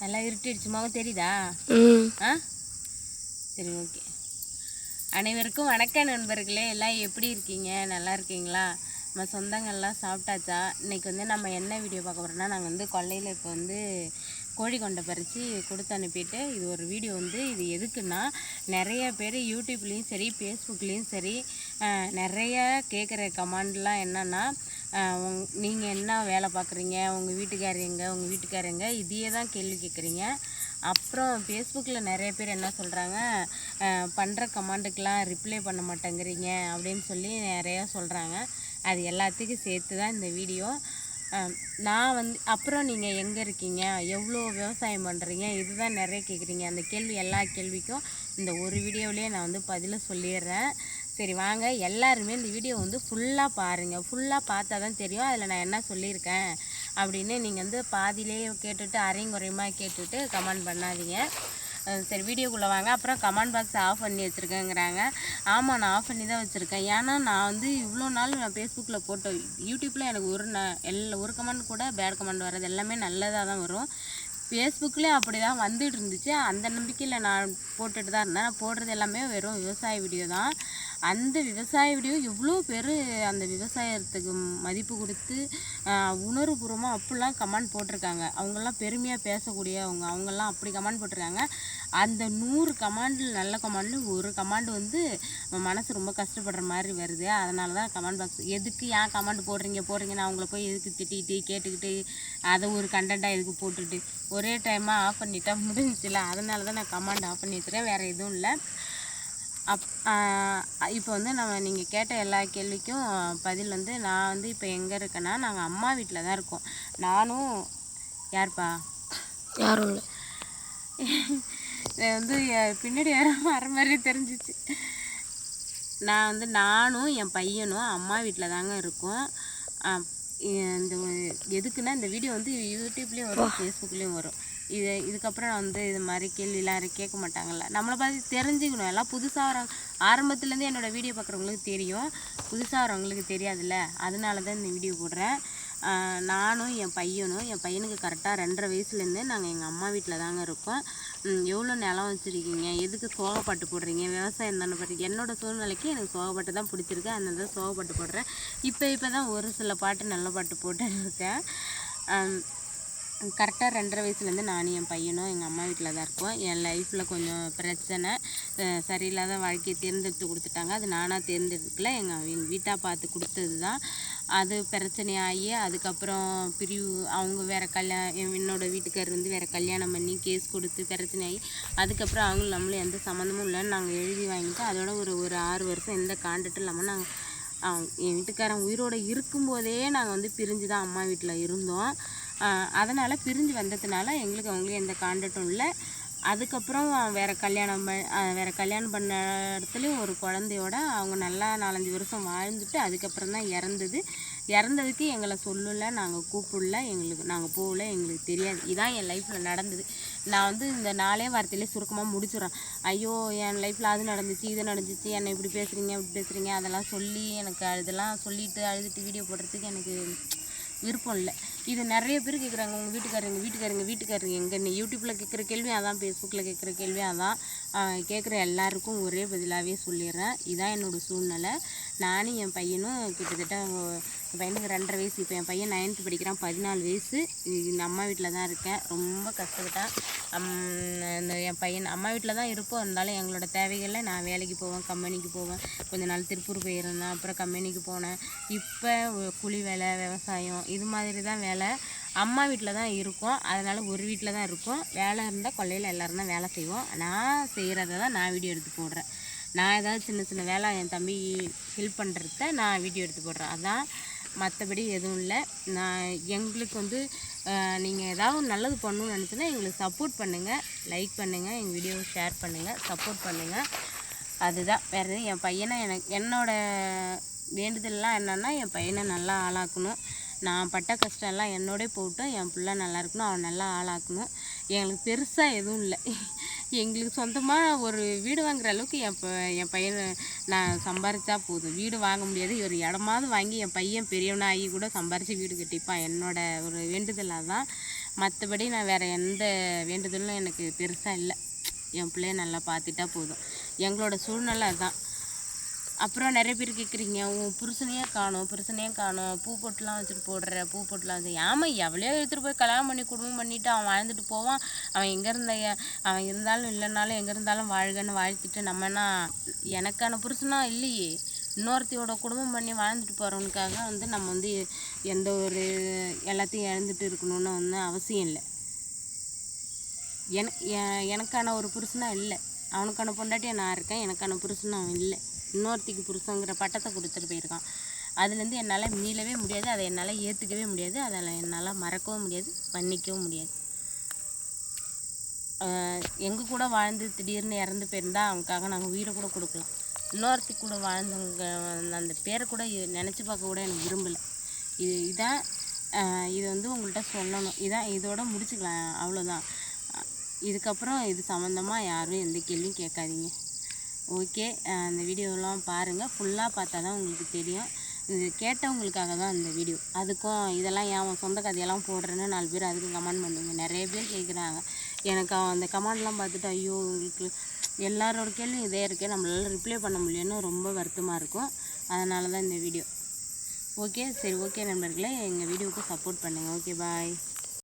நல்லா இருட்டிடுச்சுமாவோ தெரியுதா? ம். ஆ? சரி ஓகே. அனைவருக்கும் வணக்கம் நண்பர்களே. எல்லாம் எப்படி இருக்கீங்க? நல்லா இருக்கீங்களா? நம்ம சொந்தங்கள்லாம் சாப்பிட்டாச்சா? இன்னைக்கு வந்து நம்ம என்ன வீடியோ பார்க்க போகிறோம்னா நாங்கள் வந்து கொல்லையில் இப்போ வந்து கோழி கொண்டை பறித்து கொடுத்து அனுப்பிட்டு இது ஒரு வீடியோ வந்து இது எதுக்குன்னா நிறைய பேர் யூடியூப்லேயும் சரி ஃபேஸ்புக்லேயும் சரி நிறைய கேட்குற கமாண்ட்லாம் என்னென்னா நீங்கள் என்ன வேலை பார்க்குறீங்க உங்கள் வீட்டுக்காரர் எங்கே? உங்கள் வீட்டுக்காரங்க இதையே தான் கேள்வி கேட்குறீங்க அப்புறம் ஃபேஸ்புக்கில் நிறைய பேர் என்ன சொல்கிறாங்க பண்ணுற கமாண்டுக்கெலாம் ரிப்ளை பண்ண மாட்டேங்கிறீங்க அப்படின்னு சொல்லி நிறையா சொல்கிறாங்க அது எல்லாத்துக்கும் சேர்த்து தான் இந்த வீடியோ. நான் வந்து அப்புறம் நீங்கள் எங்கே இருக்கீங்க? எவ்வளோ விவசாயம் பண்ணுறீங்க இதுதான் நிறைய கேட்குறீங்க அந்த கேள்வி எல்லா கேள்விக்கும் இந்த ஒரு வீடியோவிலே நான் வந்து பதிலை சொல்லிடுறேன். சரி வாங்க. எல்லாருமே இந்த வீடியோ வந்து ஃபுல்லாக பாருங்கள் ஃபுல்லாக பார்த்தா தான் தெரியும். அதில் நான் என்ன சொல்லியிருக்கேன் அப்படின்னு நீங்கள் வந்து பாதியிலே கேட்டுட்டு அரையும் குறையுமா கேட்டுட்டு கமெண்ட் பண்ணாதீங்க. சரி வீடியோக்குள்ளே வாங்க. அப்புறம் கமெண்ட் பாக்ஸ் ஆஃப் பண்ணி வச்சுருக்கேங்கிறாங்க. ஆமாம் நான் ஆஃப் பண்ணி தான் வச்சுருக்கேன். ஏன்னா நான் வந்து இவ்வளோ நாள் நான் ஃபேஸ்புக்கில் போட்டோம் யூடியூப்பில் எனக்கு ஒரு ந எல்லா ஒரு கமெண்ட் கூட பேட் கமெண்ட் வர்றது எல்லாமே நல்லதாக தான் வரும். ஃபேஸ்புக்லேயும் அப்படி தான் வந்துட்டு இருந்துச்சு. அந்த நம்பிக்கையில் நான் போட்டுட்டு தான் இருந்தேன். நான் போடுறது எல்லாமே வெறும் விவசாய வீடியோ தான். அந்த விவசாய வீடியோ எவ்வளோ பேர் அந்த விவசாயத்துக்கு மதிப்பு கொடுத்து உணர்வுபூர்வமாக அப்படிலாம் கமெண்ட் போட்டிருக்காங்க. அவங்கெல்லாம் பெருமையாக பேசக்கூடியவங்க அவங்கெல்லாம் அப்படி கமெண்ட் போட்டிருக்காங்க. அந்த நூறு கமாண்டில் நல்ல கமாண்டில் ஒரு கமாண்ட் வந்து மனசு ரொம்ப கஷ்டப்படுற மாதிரி வருது. அதனால தான் கமெண்ட் பாக்ஸ் எதுக்கு ஏன் கமெண்ட் போடுறீங்க? போடுறீங்கன்னு அவங்கள போய் எதுக்கு திட்டிக்கிட்டு கேட்டுக்கிட்டு அதை ஒரு கண்டென்ட்டாக எதுக்கு போட்டுட்டு? ஒரே டைமாக ஆஃப் பண்ணிட்டா முடிஞ்சிச்சுல அதனால தான் நான் கமாண்ட் ஆஃப் பண்ணி வச்சுருக்கேன் வேறு எதுவும் இல்லை. அப் இப்போ வந்து நம்ம நீங்கள் கேட்ட எல்லா கேள்விக்கும் பதில் வந்து நான் வந்து இப்போ எங்கே இருக்கேன்னா நாங்கள் அம்மா வீட்டில் தான் இருக்கோம். நானும் யார்ப்பா? யாரும் இல்லை. வந்து பின்னாடி யாரோ வர மாதிரி தெரிஞ்சிச்சு. நான் வந்து நானும் என் பையனும் அம்மா வீட்டில் தாங்க இருக்கோம். இந்த எதுக்குன்னா இந்த வீடியோ வந்து யூடியூப்லேயும் வரும் ஃபேஸ்புக்லேயும் வரும். இது இதுக்கப்புறம் வந்து இது மாதிரி கேள்விலாம் கேட்க மாட்டாங்கல்ல. நம்மளை பார்த்து தெரிஞ்சுக்கணும். எல்லாம் புதுசாக வரவங்க ஆரம்பத்துலேருந்து என்னோடய வீடியோ பார்க்குறவங்களுக்கு தெரியும். புதுசாக வரவங்களுக்கு தெரியாதுல்ல. அதனால தான் இந்த வீடியோ போடுறேன். நானும் என் பையனும் என் பையனுக்கு கரெக்டாக ரெண்டரை வயசுலேருந்து நாங்கள் எங்கள் அம்மா வீட்டில் தாங்க இருக்கோம். எவ்வளோ நிலம் வச்சுருக்கீங்க? எதுக்கு சோகப்பாட்டு போடுறீங்க? விவசாயம் தானே பண்ணுறீங்க என்னோட சூழ்நிலைக்கு எனக்கு சோகப்பாட்டு தான் பிடிச்சிருக்கு. அதனால தான் சோகப்பாட்டு போடுறேன். இப்போ இப்போ தான் ஒரு சில பாட்டு நல்ல பாட்டு போட்டுருக்கேன் கரெக்டாக ரெண்டரை வயசுலேருந்து நானும் என் பையனும் எங்கள் அம்மா வீட்டில் தான் இருக்கோம். என் லைஃப்பில் கொஞ்சம் பிரச்சனை. சரியில்லாத வாழ்க்கையை தேர்ந்தெடுத்து கொடுத்துட்டாங்க. அது நானாக தேர்ந்தெடுக்கல. எங்கள் எங்கள் வீட்டாக பார்த்து கொடுத்தது தான். அது பிரச்சனையாகி அதுக்கப்புறம் பிரிவு அவங்க வேறு கல்யாணம் என்னோட வீட்டுக்காரர் வந்து வேறு கல்யாணம் பண்ணி கேஸ் கொடுத்து பிரச்சனையாகி அதுக்கப்புறம் அவங்களும் நம்மளும் எந்த சம்மந்தமும் இல்லைன்னு நாங்கள் எழுதி வாங்கிட்டு அதோட ஒரு ஒரு ஆறு வருஷம் எந்த கான்டாக்டும் இல்லாமல் நாங்கள் என் வீட்டுக்காரன் உயிரோடு இருக்கும்போதே நாங்கள் வந்து பிரிஞ்சு தான் அம்மா வீட்டில் இருந்தோம். அதனால் பிரிஞ்சு வந்ததுனால எங்களுக்கு அவங்களுக்கு எந்த கான்டாக்டும் இல்லை. அதுக்கப்புறம் வேறு கல்யாணம் ப வேறு கல்யாணம் பண்ண இடத்துலையும் ஒரு குழந்தையோட அவங்க நல்லா நாலஞ்சு வருஷம் வாழ்ந்துட்டு அதுக்கப்புறம் தான் இறந்தது. இறந்ததுக்கு எங்களை சொல்லலை நாங்கள் கூப்பிடல எங்களுக்கு நாங்கள் போகல எங்களுக்கு தெரியாது. இதான் என் லைஃப்பில் நடந்தது. நான் வந்து இந்த நாளே வார்த்தையிலே சுருக்கமாக முடிச்சிடுறேன். ஐயோ என் லைஃப்பில் அது நடந்துச்சு இது நடந்துச்சு என்னை இப்படி பேசுகிறீங்க இப்படி பேசுகிறீங்க அதெல்லாம் சொல்லி எனக்கு இதெல்லாம் சொல்லிட்டு அழுதுட்டு வீடியோ போடுறதுக்கு எனக்கு விருப்பம் இல்லை இது நிறைய பேர் கேட்குறாங்க உங்கள் வீட்டுக்காரங்க வீட்டுக்காரங்க வீட்டுக்காரங்க எங்கன்னு யூடியூப்பில் கேட்குற கேள்வி அதான் ஃபேஸ்புக்கில் கேட்குற கேள்வி அதான். கேட்குற எல்லாருக்கும் ஒரே பதிலாகவே சொல்லிடுறேன். இதான் என்னோடய சூழ்நிலை. நானும் என் பையனும் கிட்டத்தட்ட என் பையனுக்கு ரெண்டரை வயசு இப்போ என் பையன் நைன்த்து படிக்கிறான் பதினாலு வயசு. இந்த அம்மா வீட்டில் தான் இருக்கேன். ரொம்ப கஷ்டப்பட்டேன் அம், இந்த என் பையன் அம்மா வீட்டில் தான் இருப்போம். இருந்தாலும் எங்களோட தேவைகளில் நான் வேலைக்கு போவேன் கம்பெனிக்கு போவேன். கொஞ்ச நாள் திருப்பூர் போயிருந்தேன் அப்புறம் கம்பெனிக்கு போனேன். இப்போ குழி வேலை விவசாயம் இது மாதிரி தான் வேலை. அம்மா வீட்டில் தான் இருக்கோம். அதனால் ஒரு வீட்டில் தான் இருக்கோம். வேலை இருந்தால் கொல்லையில் எல்லோரும் தான் வேலை செய்வோம். நான் செய்கிறத தான் நான் வீடியோ எடுத்து போடுறேன். நான் ஏதாவது சின்ன சின்ன வேலை என் தம்பி ஹெல்ப் பண்ணுறத நான் வீடியோ எடுத்து போடுறேன். அதான் மற்றபடி எதுவும் இல்லை. நான் எங்களுக்கு வந்து நீங்கள் ஏதாவது நல்லது பண்ணணும்னு நினச்சின்னா எங்களுக்கு சப்போர்ட் பண்ணுங்கள் லைக் பண்ணுங்கள் எங்கள் வீடியோவை ஷேர் பண்ணுங்கள் சப்போர்ட் பண்ணுங்கள் அதுதான். வேறு எதுவும் என் பையனை எனக்கு என்னோடய வேண்டுதல்லாம் என்னென்னா என் பையனை நல்லா ஆளாக்கணும். நான் பட்ட கஷ்டம்லாம் என்னோடய போகட்டும் என் பிள்ளை நல்லா இருக்கணும் அவன் நல்லா ஆளாக்கணும். எங்களுக்கு பெருசாக எதுவும் இல்லை. எங்களுக்கு சொந்தமாக ஒரு வீடு வாங்குற அளவுக்கு என் ப என் பையனை நான் சம்பாரித்தா போதும். வீடு வாங்க முடியாது. ஒரு இடமாவது வாங்கி என் பையன் பெரியவனாகி கூட சம்பாரித்து வீடு கட்டிப்பான். என்னோட ஒரு வேண்டுதலாக தான் மற்றபடி நான் வேறு எந்த வேண்டுதலும் எனக்கு பெருசாக இல்லை. என் பிள்ளைய நல்லா பார்த்துட்டா போதும். எங்களோட சூழ்நிலை அதுதான் அப்புறம் நிறைய பேர் கேட்குறீங்க உன் புருஷனையே காணும் புருஷனையே காணும் பூ பொட்டுலாம் வச்சுட்டு போடுற பூ பொட்டுலாம் வச்சு ஏமா எவ்வளோ எடுத்துகிட்டு போய் கல்யாணம் பண்ணி குடும்பம் பண்ணிட்டு அவன் வாழ்ந்துட்டு போவான். அவன் எங்கே இருந்த அவன் இருந்தாலும் இல்லைனாலும் எங்கே இருந்தாலும் வாழ்கன்னு வாழ்த்திட்டு நம்ம என்ன எனக்கான புருஷனா? இல்லையே. இன்னொருத்தையோட குடும்பம் பண்ணி வாழ்ந்துட்டு போகிறவனுக்காக வந்து நம்ம வந்து எந்த ஒரு எல்லாத்தையும் இழந்துட்டு இருக்கணும்னு வந்து அவசியம் இல்லை. என எனக்கான ஒரு புருஷனா இல்லை. அவனுக்கான பொண்டாட்டியாக நான் இருக்கேன் எனக்கான புருஷன் அவன் இல்லை. இன்னொருத்திக்கு புருஷங்கிற பட்டத்தை கொடுத்துட்டு போயிருக்கான். அதுலேருந்து என்னால் மீளவே முடியாது அதை என்னால் ஏற்றுக்கவே முடியாது அதில் என்னால் மறக்கவும் முடியாது மன்னிக்கவும் முடியாது. எங்கள் கூட வாழ்ந்து திடீர்னு இறந்து போயிருந்தா அவனுக்காக நாங்கள் உயிரை கூட கொடுக்கலாம். இன்னொருத்தி கூட வாழ்ந்தவங்க அந்த பேரை கூட நினச்சி பார்க்க கூட எனக்கு விரும்பலை. இது இதான் இது வந்து உங்கள்கிட்ட சொல்லணும். இதான் இதோட முடிச்சுக்கலாம் அவ்வளோதான் இதுக்கப்புறம் இது சம்மந்தமாக யாரும் எந்த கேள்வியும் கேட்காதீங்க. ஓகே அந்த வீடியோலாம் பாருங்கள் ஃபுல்லாக பார்த்தா தான் உங்களுக்கு தெரியும். இது கேட்டவங்களுக்காக தான் இந்த வீடியோ. அதுக்கும் இதெல்லாம் ஏன் சொந்த கதையெல்லாம் போடுறேன்னு நாலு பேர் அதுக்கு கமெண்ட் பண்ணுங்க நிறைய பேர் கேட்குறாங்க. எனக்கு அந்த கமெண்ட்லாம் பார்த்துட்டு ஐயோ உங்களுக்கு எல்லாரோட கேள்வியும் இதே இருக்கே நம்மளால் ரிப்ளை பண்ண முடியலன்னு ரொம்ப வருத்தமாக இருக்கும். அதனால தான் இந்த வீடியோ. ஓகே சரி ஓகே நண்பர்களே. எங்கள் வீடியோவுக்கு சப்போர்ட் பண்ணுங்கள் ஓகே பாய்